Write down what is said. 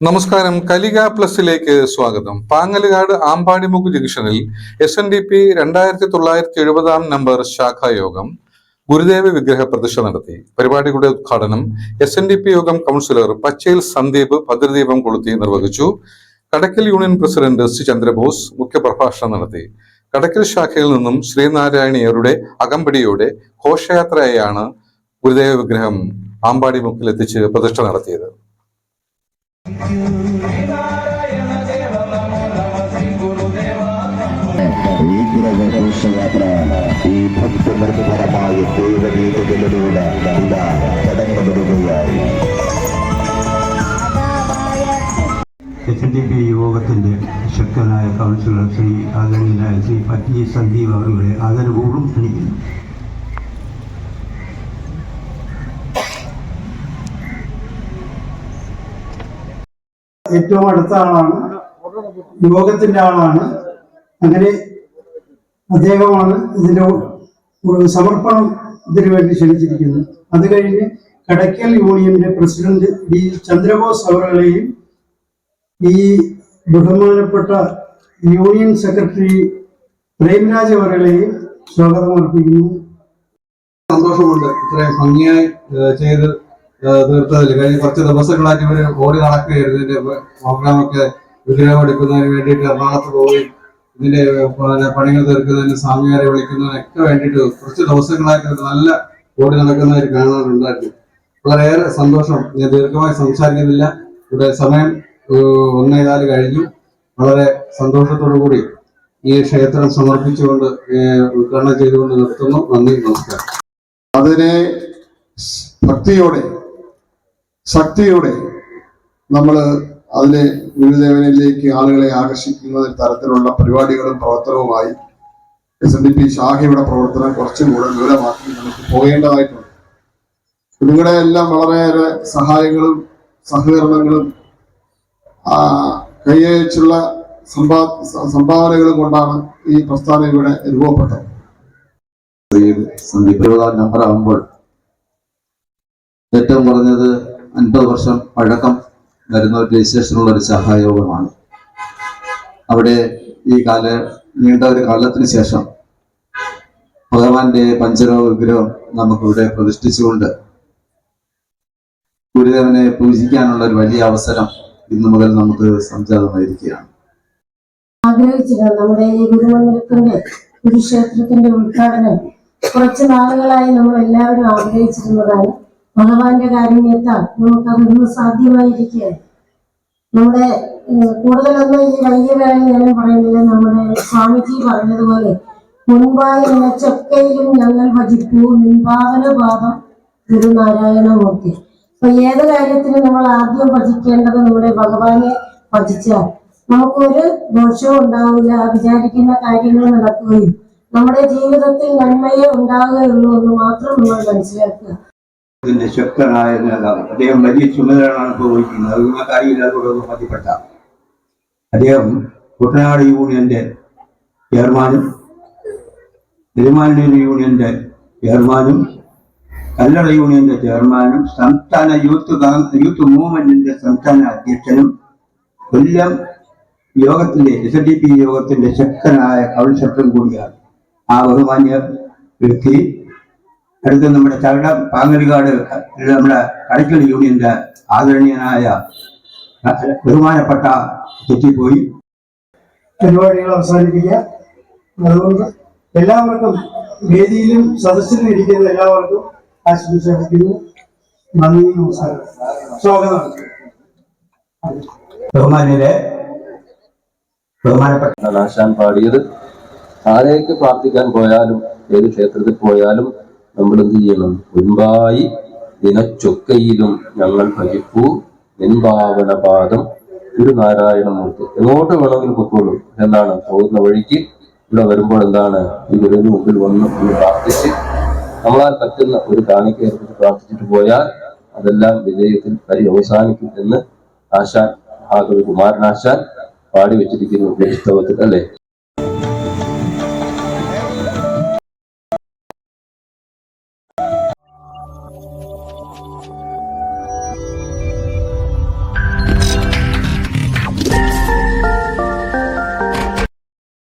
നമസ്കാരം. കലിക പ്ലസിലേക്ക് സ്വാഗതം. പാങ്ങലുകാട് ആമ്പാടിമുക്ക് ജംഗ്ഷനിൽ എസ് എൻ ഡി പി രണ്ടായിരത്തി തൊള്ളായിരത്തി എഴുപതാം നമ്പർ ശാഖായോഗം ഗുരുദേവ വിഗ്രഹ പ്രതിഷ്ഠ നടത്തി. പരിപാടിയുടെ ഉദ്ഘാടനം S N D P Yogam councillor പച്ചയിൽ Sandeep ഭദ്രദീപം കൊളുത്തി നിർവഹിച്ചു. Kadakkal union president C Chandrabose മുഖ്യപ്രഭാഷണം നടത്തി. കടക്കൽ ശാഖയിൽ നിന്നും ശ്രീനാരായണീയരുടെ അകമ്പടിയോടെ ഘോഷയാത്രയായാണ് ഗുരുദേവ വിഗ്രഹം ആമ്പാടിമുക്കിൽ എത്തിച്ച് പ്രതിഷ്ഠ നടത്തിയത്. വിഗ്രഹഘോഷയാത്ര ഈ ഭക്തനിർഭരമായ ദൈവരീതികളിലൂടെ ഇതാ എച്ച് എൻ ഡി പി യോഗത്തിന്റെ ശക്തനായ കൗൺസിലർ ശ്രീ ആദരണീയനായ ശ്രീ പറ്റി സന്ദീപ് അവരുടെ ആദരപൂർവം ക്ഷണിക്കുന്നു. ഏറ്റവും അടുത്ത ആളാണ്. യോഗത്തിന്റെ ആളാണ്. അങ്ങനെ അദ്ദേഹമാണ് ഇതിന്റെ ഒരു സമർപ്പണം ഇതിനു വേണ്ടി ക്ഷണിച്ചിരിക്കുന്നത്. അത് കഴിഞ്ഞ് കടയ്ക്കൽ യൂണിയന്റെ പ്രസിഡന്റ് ഡി ചന്ദ്രബോസ് അവരുടെയും ഈ ബഹുമാനപ്പെട്ട യൂണിയൻ സെക്രട്ടറി പ്രേംരാജ് അവരുടെയും സ്വാഗതം അർപ്പിക്കുന്നു. സന്തോഷമുണ്ട്. ഇത്രയും ഭംഗിയായി ചെയ്ത് തീർത്തതിൽ കഴിഞ്ഞ കുറച്ച് ദിവസങ്ങളായിട്ട് ഇവർ ഓടി നടക്കുകയായിരുന്നു. ഇതിന്റെ പ്രോഗ്രാമൊക്കെ വിഗ്രഹം എടുക്കുന്നതിന് വേണ്ടിയിട്ട് എറണാകുളത്ത് പോയി ഇതിന്റെ പണികൾ തീർക്കുന്നതിന് സ്വാമികാരെ വിളിക്കുന്നതിനൊക്കെ വേണ്ടിയിട്ട് കുറച്ച് ദിവസങ്ങളായിട്ട് നല്ല ഓടി നടക്കുന്നതായിട്ട് കാണാനുണ്ടായിരുന്നു. വളരെയേറെ സന്തോഷം. ഞാൻ ദീർഘമായി സംസാരിക്കുന്നില്ല. ഇവിടെ സമയം ഒന്നേ ഒന്നേകാൽ കഴിഞ്ഞു. വളരെ സന്തോഷത്തോടു കൂടി ഈ ക്ഷേത്രം സമർപ്പിച്ചുകൊണ്ട് ഉദ്ഘാടനം ചെയ്തുകൊണ്ട് നിർത്തുന്നു. നന്ദി നമസ്കാരം. അതിനെ ഭക്തിയോടെ ശക്തിയോടെ നമ്മൾ അതിനെ ഗുരുദേവനിലേക്ക് ആളുകളെ ആകർഷിക്കുന്ന തരത്തിലുള്ള പരിപാടികളും പ്രവർത്തനവുമായി എസ് എൻ ഡി പി ശാഖയുടെ പ്രവർത്തനം കുറച്ചും കൂടെ വിപുലമാക്കി നമുക്ക് പോകേണ്ടതായിട്ടുണ്ട്. നിങ്ങളുടെ എല്ലാം വളരെയേറെ സഹായങ്ങളും സഹകരണങ്ങളും കൈയച്ചുള്ള സംഭാ സംഭാവനകളും കൊണ്ടാണ് ഈ പ്രസ്ഥാനം ഇവിടെ രൂപപ്പെട്ടത്. സന്ദീപ് നമ്പർ ആകുമ്പോൾ ഏറ്റവും കുറഞ്ഞത് അൻപത് വർഷം പഴക്കം വരുന്ന ഒരു രജിസ്ട്രേഷനുള്ള ഒരു സഹായോഗമാണ്. അവിടെ ഈ കാല നീണ്ട ഒരു കാലത്തിന് ശേഷം ഭഗവാന്റെ പഞ്ചരോ വിഗ്രഹം നമുക്കിവിടെ പ്രതിഷ്ഠിച്ചുകൊണ്ട് ഗുരുദേവനെ പൂജിക്കാനുള്ള ഒരു വലിയ അവസരം ഇന്നു മുതൽ നമുക്ക് സംജാതമായിരിക്കുകയാണ്. ആഗ്രഹിച്ചിരുന്നു നമ്മുടെ ഈ ഗുരുമന്ദിരത്തിന്റെ ഗുരുക്ഷേത്രത്തിന്റെ ഉദ്ഘാടനം കുറച്ച് നാളുകളായി നമ്മൾ എല്ലാവരും ആഗ്രഹിച്ചിരുന്നതാണ്. ഭഗവാന്റെ കാരുണ്യത്താൽ നമുക്ക് അതൊന്ന് സാധ്യമായിരിക്കുകയാണ് നമ്മുടെ കൂടുതലൊന്നും ഈ വലിയ വേളയിൽ ഞാൻ പറയുന്നില്ല. നമ്മുടെ സ്വാമിജി പറഞ്ഞതുപോലെ മുൻപായി നിലച്ചൊക്കയിലും ഞങ്ങൾ ഭജിപ്പൂ നിൻപാവന പാദം ഗുരുനാരായണമൂർത്തി അപ്പൊ ഏത് കാര്യത്തിനും നമ്മൾ ആദ്യം ഭജിക്കേണ്ടത് നമ്മുടെ ഭഗവാനെ ഭജിച്ചാൽ. നമുക്കൊരു ദോഷവും ഉണ്ടാവില്ല. വിചാരിക്കുന്ന കാര്യങ്ങൾ നടക്കുകയും നമ്മുടെ ജീവിതത്തിൽ നന്മയെ ഉണ്ടാവുകയുള്ളൂ എന്ന് മാത്രം നമ്മൾ മനസ്സിലാക്കുക. ഇതിന്റെ ശക്തനായ നേതാവ്. അദ്ദേഹം വലിയ ചുമതലകളാണ് ഇപ്പോൾ വഹിക്കുന്നത് അത് നിങ്ങൾക്ക് അറിയില്ല അതുകൊണ്ടൊന്നും മതിപ്പെട്ട അദ്ദേഹം കുട്ടനാട് യൂണിയന്റെ ചെയർമാനും തിരുമാനൂർ യൂണിയന്റെ ചെയർമാനും കല്ലട യൂണിയന്റെ ചെയർമാനും സംസ്ഥാന യൂത്ത് യൂത്ത് മൂവ്മെന്റിന്റെ സംസ്ഥാന അധ്യക്ഷനും കൊല്ലം യോഗത്തിന്റെ എസ് ഡി പി യോഗത്തിന്റെ ശക്തനായ കൗൺസിലറും കൂടിയാണ് ആ ബഹുമാന്യ വ്യക്തി. അടുത്ത് നമ്മുടെ ചരട പാങ്ങലിക്കാട് നമ്മുടെ കടയ്ക്കൽ യൂണിയന്റെ ആദരണീയനായ ബഹുമാനപ്പെട്ട തെറ്റിപ്പോയി. പരിപാടികൾ അവസാനിപ്പിക്കുക. അതുകൊണ്ട് എല്ലാവർക്കും വേദിയിലും സദസ്സിലും ഇരിക്കുന്ന എല്ലാവർക്കും ആശംസിക്കുന്നു നന്ദി നമസ്കാരം. സ്വാഗതം. ബഹുമാനിലെ ബഹുമാനപ്പെട്ട ആശാൻ പാടിയത്. ആരെയൊക്കെ പ്രാർത്ഥിക്കാൻ പോയാലും ഏത് ക്ഷേത്രത്തിൽ പോയാലും നമ്മൾ എന്ത് ചെയ്യണം? മുൻപായി ദിനച്ചൊക്കയിലും ഞങ്ങൾ ഭജിപ്പൂ നിൻപാവന പാദം ഗുരുനാരായണമൂർത്തി എങ്ങോട്ട് വേണമെങ്കിലും പൊക്കോളൂ. എന്താണ്? പോകുന്ന വഴിക്ക് ഇവിടെ വരുമ്പോൾ എന്താണ്? ഈ ഗുരുവിന് മുമ്പിൽ വന്ന് ഒന്ന് പ്രാർത്ഥിച്ച് നമ്മളാൽ പറ്റുന്ന ഒരു കാണിക്ക പ്രാർത്ഥിച്ചിട്ട് പോയാൽ അതെല്ലാം വിജയത്തിൽ പരി അവസാനിക്കും എന്ന് ആശാൻ ഭാഗവ കുമാരനാശാൻ പാടി വെച്ചിരിക്കുന്നു. പുസ്തകത്തിൽ അല്ലെ?